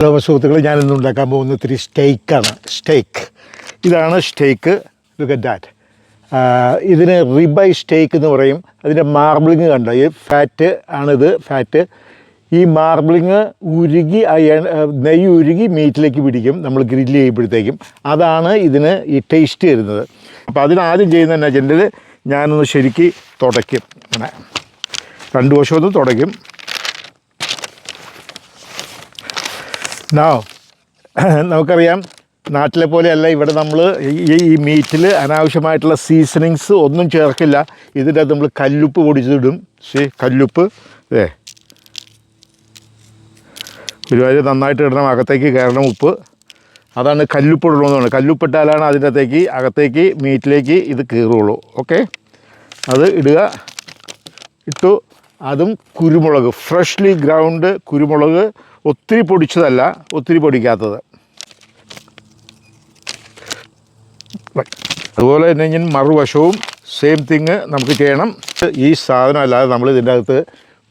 Hello സുഹൃത്തുക്കൾ ഞാനിന്ന് ഉണ്ടാക്കാൻ പോകുന്ന ഇത്തിരി സ്റ്റേക്കാണ്. സ്റ്റേക്ക്. ഇതാണ് സ്റ്റേക്ക്. ലുക്ക് അറ്റ് ദാറ്റ് ഇതിന് റിബൈ സ്റ്റേക്ക് എന്ന് പറയും. അതിന്റെ മാർബിളിങ് കണ്ട? ഈ ഫാറ്റ് ആണിത് ഫാറ്റ് ഈ മാർബിളിങ് ഉരുകി നെയ്യ് ഉരുകി മീറ്റിലേക്ക് പിടിക്കും. നമ്മൾ ഗ്രില്ല് ചെയ്യുമ്പോഴത്തേക്കും. അതാണ് ഇതിന് ഈ ടേസ്റ്റ് വരുന്നത് അപ്പോൾ അതിനാദ്യം ചെയ്യുന്ന എന്നാ വെച്ചിട്ടുണ്ടെങ്കിൽ ഞാനൊന്ന് ശരിക്ക് തുടയ്ക്കും. അങ്ങനെ രണ്ട് വശമൊന്ന് തുടയ്ക്കും. നോ നമുക്കറിയാം നാട്ടിലെ പോലെയല്ല ഇവിടെ നമ്മൾ ഈ ഈ മീറ്റിൽ അനാവശ്യമായിട്ടുള്ള സീസണിങ്സ് ഒന്നും ചേർക്കില്ല. ഇതിന്റെ നമ്മൾ കല്ലുപ്പ് പൊടിച്ചിടും. ശരി കല്ലുപ്പ്. അതെ ഒരുപാട് നന്നായിട്ട് ഇടണം അകത്തേക്ക് കയറണം ഉപ്പ്. അതാണ് കല്ലുപ്പ് ഇടണമെന്നാണ് കല്ലുപ്പിട്ടാലാണ് അതിന്റെ അകത്തേക്ക് അകത്തേക്ക് മീറ്റിലേക്ക് ഇത് കയറുള്ളൂ ഓക്കെ അത് ഇടുക. ഇട്ടു. അതും കുരുമുളക് ഫ്രഷ്ലി ഗ്രൗണ്ട് കുരുമുളക് ഒത്തിരി പൊടിച്ചതല്ല ഒത്തിരി പൊടിക്കാത്തത്. അതുപോലെ തന്നെ ഞാൻ മറുവശവും സെയിം തിങ് നമുക്ക് ചെയ്യണം. ഈ സാധനം അല്ലാതെ നമ്മൾ ഇതിന്റെ അകത്ത്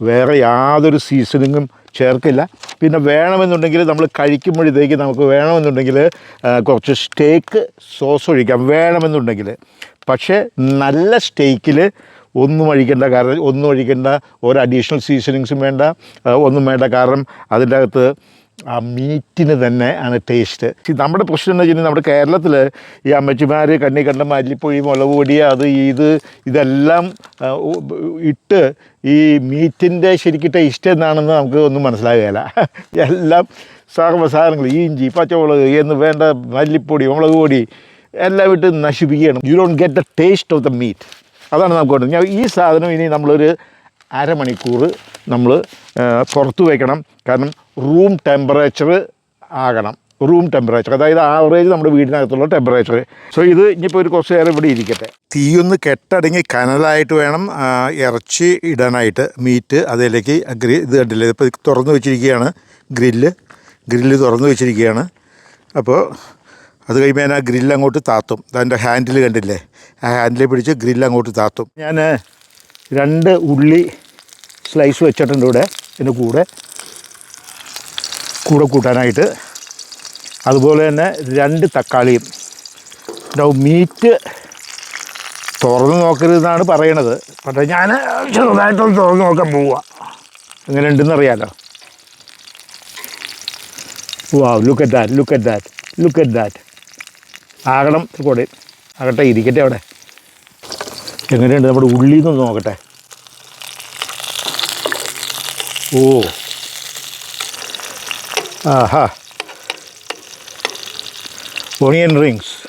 വേറെ യാതൊരു സീസണിങ്ങും ചേർക്കില്ല. പിന്നെ വേണമെന്നുണ്ടെങ്കിൽ നമ്മൾ കഴിക്കുമ്പോഴത്തേക്ക് നമുക്ക് വേണമെന്നുണ്ടെങ്കിൽ കുറച്ച് സ്റ്റേക്ക് സോസ് ഒഴിക്കാം. വേണമെന്നുണ്ടെങ്കിൽ. പക്ഷേ നല്ല സ്റ്റേക്കിൽ ഒന്നും ഒഴിക്കേണ്ട കാരണം ഒന്നും ഒഴിക്കേണ്ട ഒരു അഡീഷണൽ സീസണിങ്സും വേണ്ട. ഒന്നും വേണ്ട കാരണം അതിന്റെ അകത്ത് ആ മീറ്റിന് തന്നെ ആണ് ടേസ്റ്റ് നമ്മുടെ പ്രശ്നം എന്ന് വെച്ചിട്ടുണ്ടെങ്കിൽ നമ്മുടെ കേരളത്തിൽ ഈ അമ്മച്ചിമാർ കണ്ണി കണ്ട മല്ലിപ്പൊടി മുളക് പൊടി അത് ഇത് ഇതെല്ലാം ഇട്ട് ഈ മീറ്റിന്റെ ശരിക്കും ടേസ്റ്റ് എന്നാണെന്ന് നമുക്ക് ഒന്നും മനസ്സിലാകുകയില്ല. എല്ലാം സർവസാധനങ്ങൾ ഇഞ്ചി പച്ചമുളക് എന്ന് വേണ്ട മല്ലിപ്പൊടി മുളക് പൊടി എല്ലാം ഇട്ട് നശിപ്പിക്കുകയാണ്. You don't get the taste of the meat അതാണ് നമുക്ക് വേണ്ടത്. ഞാൻ ഈ സാധനം ഇനി നമ്മളൊരു അരമണിക്കൂർ നമ്മൾ പുറത്ത് വയ്ക്കണം കാരണം റൂം ടെമ്പറേച്ചർ ആകണം. റൂം ടെമ്പറേച്ചർ അതായത് ആവറേജ് നമ്മുടെ വീടിനകത്തുള്ള ടെമ്പറേച്ചർ സോ ഇത് ഇനിയിപ്പോൾ ഒരു കുറച്ച് നേരം ഇവിടെ ഇരിക്കട്ടെ. തീയൊന്ന് കെട്ടടങ്ങി കനലായിട്ട് വേണം ഇറച്ചി ഇടാനായിട്ട്. മീറ്റ് അതിലേക്ക് ഗ്രി ഇത് കണ്ടില്ലേ? ഇപ്പോൾ തുറന്നു വെച്ചിരിക്കുകയാണ്. ഗ്രില്ല് ഗ്രില്ല് തുറന്നു വെച്ചിരിക്കുകയാണ്. അപ്പോൾ അത് കഴിയുമ്പോൾ ഞാൻ ആ ഗ്രില്ല് അങ്ങോട്ട് താത്തും. അതിന്റെ ഹാൻഡിൽ കണ്ടില്ലേ? ഹാൻഡിൽ പിടിച്ച് ഗ്രില്ല് അങ്ങോട്ട് താത്തും. ഞാൻ രണ്ട് ഉള്ളി സ്ലൈസ് വെച്ചിട്ടുണ്ട് ഇവിടെ ഇതിന്റെ കൂടെ. കൂടെ കൂട്ടാനായിട്ട്. അതുപോലെ തന്നെ രണ്ട് തക്കാളിയും. ഉണ്ടാവും മീറ്റ് തുറന്ന് നോക്കരുതെന്നാണ് പറയണത്. പക്ഷേ ഞാൻ ചെറുതായിട്ടൊന്ന് തുറന്ന് നോക്കാൻ പോവുക എങ്ങനെ ഉണ്ടെന്ന് അറിയാലോ. Wow look at that look at that look at that ആകണം കൂടെ. ആകട്ടെ ഇരിക്കട്ടെ അവിടെ. എങ്ങനെയുണ്ട് നമ്മുടെ ഉള്ളിൽ നിന്ന് നോക്കട്ടെ. ഓ. ആഹാ. ഓണിയൻ റിങ്സ്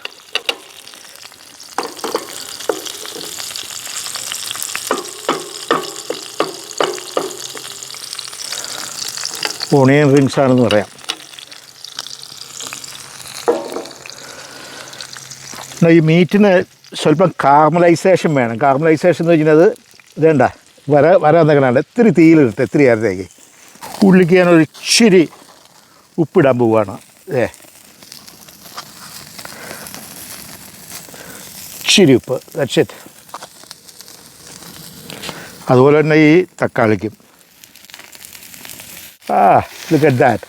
ഓണിയൻ റിങ്സ് ആണെന്ന് പറയാം. ഈ മീറ്റിന് സ്വല്പം കാർമലൈസേഷൻ വേണം. കാർമലൈസേഷൻ എന്ന് വെച്ചാൽ ഇതേണ്ട. വര വര എന്നൊക്കെ ഇത്തിരി തീയിലിട്ട് ഇത്തിരി നേരത്തേക്ക് ഉള്ളിക്ക് ഞാൻ ഒരു ഇച്ചിരി ഉപ്പിടാൻ പോവുകയാണ് ഏ ഇച്ചിരി ഉപ്പ്. ദറ്റ്സ് അതുപോലെ തന്നെ ഈ തക്കാളിക്കും. ആ look at that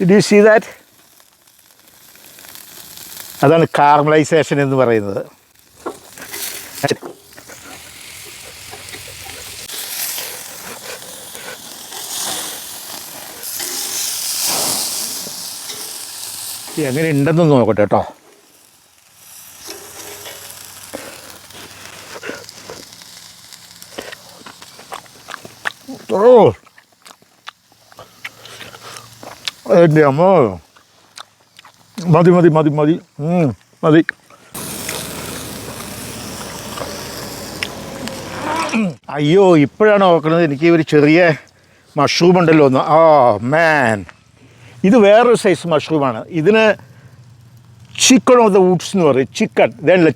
did you see that അതാണ് കാർമലൈസേഷൻ എന്ന് പറയുന്നത്. എങ്ങനെ ഉണ്ടെന്ന് നോക്കട്ടെ കേട്ടോ. ഓ. എന്റെ അമ്മ. മതി മതി മതി മതി. മതി. അയ്യോ ഇപ്പോഴാണ് ഓർക്കുന്നത് എനിക്ക് ഒരു ചെറിയ മഷ്റൂം ഉണ്ടല്ലോ ഒന്ന് ആ മാൻ ഇത് വേറൊരു സൈസ് മഷ്റൂമാണ് ഇതിന് ചിക്കൺ ഓഫ് ദ വുഡ്സ് എന്ന് പറയും. ചിക്കൻ ഇതല്ല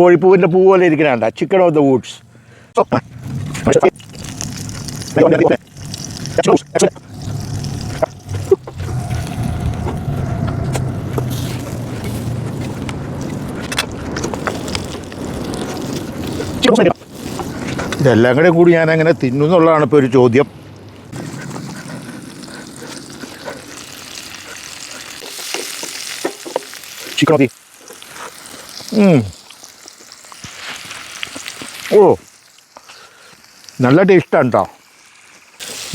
കോഴിപ്പൂവിന്റെ പൂ പോലെ ഇരിക്കണണ്ട ചിക്കൻ ഓഫ് ദ വുഡ്സ് ഇതെല്ലാം കൂടെ കൂടി ഞാൻ അങ്ങനെ തിന്നു എന്നുള്ളതാണ് ഇപ്പോൾ ഒരു ചോദ്യം. ചിക്കൻ മതി ഓ. നല്ല ടേസ്റ്റാണ് കേട്ടോ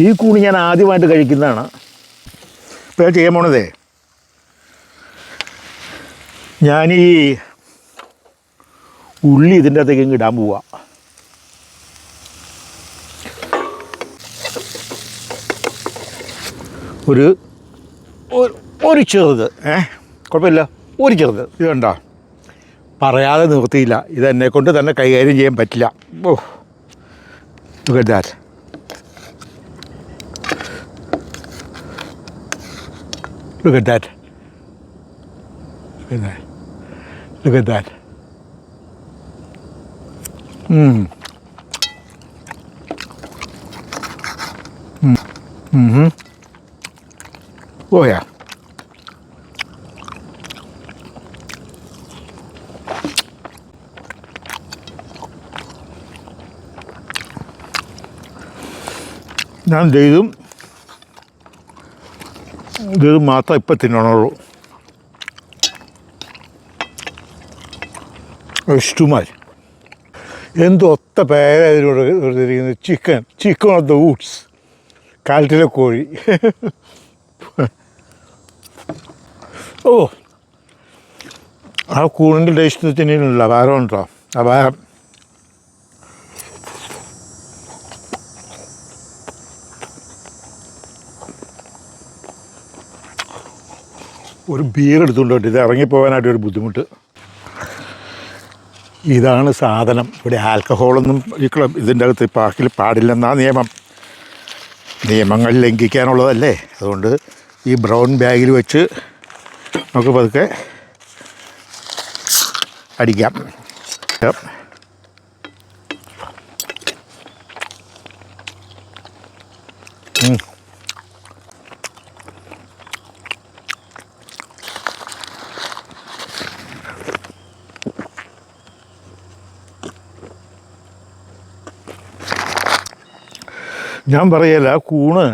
ഈ കൂണ് ഞാൻ ആദ്യമായിട്ട് കഴിക്കുന്നതാണ്. ഇപ്പോൾ ഞാൻ ചെയ്യാൻ പോണതേ. ഞാനീ ഉള്ളി ഇതിന്റെ അകത്തേക്ക് ഇടാൻ പോവാ. ഒരു ഒരു- ചെറുത് ഏ കുഴപ്പമില്ല ഒരു ചെറുത് ഇത് കണ്ടോ പറയാതെ നിർത്തിയില്ല ഇത് കൊണ്ട് തന്നെ കൈകാര്യം ചെയ്യാൻ പറ്റില്ല ഓ Look at that. Look at that. Look at that. Look at that. Mm. Mm-hmm. Oh yeah. ഞാൻ ഇതും ഇത് മാത്രം ഇപ്പം തിന്നണുള്ളൂ. ഇഷ്ടമായി എന്തൊത്ത പേര ഇരിക്കുന്നത് chicken chicken of the woods കാലറ്റിലെ കോഴി. ഓ. ആ കൂണിന്റെ ടേസ്റ്റ് തിന്നിട്ടില്ല. അപാരം ഉണ്ടോ? അപാരം ഒരു ബിയർ എടുത്തുകൊണ്ട് ഇത് ഇറങ്ങിപ്പോകാനായിട്ട് ഒരു ബുദ്ധിമുട്ട്. ഇതാണ് സാധനം. ഇവിടെ ആൽക്കഹോളൊന്നും ഈ ക്ലബ് ഇതിന്റെ അകത്ത് പാർക്കിൽ പാടില്ലെന്നാ നിയമം. നിയമങ്ങൾ ലംഘിക്കാനുള്ളതല്ലേ? അതുകൊണ്ട് ഈ ബ്രൗൺ ബാഗിൽ വെച്ച് നമുക്ക് പതുക്കെ അടിക്കാം. ഞാൻ പറയല്ല കൂണ്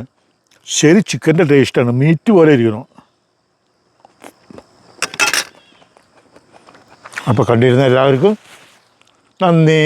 ശരി ചിക്കന്റെ ടേസ്റ്റാണ് മീറ്റ് പോലെ ഇരിക്കണം അപ്പോൾ കണ്ടിരുന്ന എല്ലാവർക്കും നന്ദി.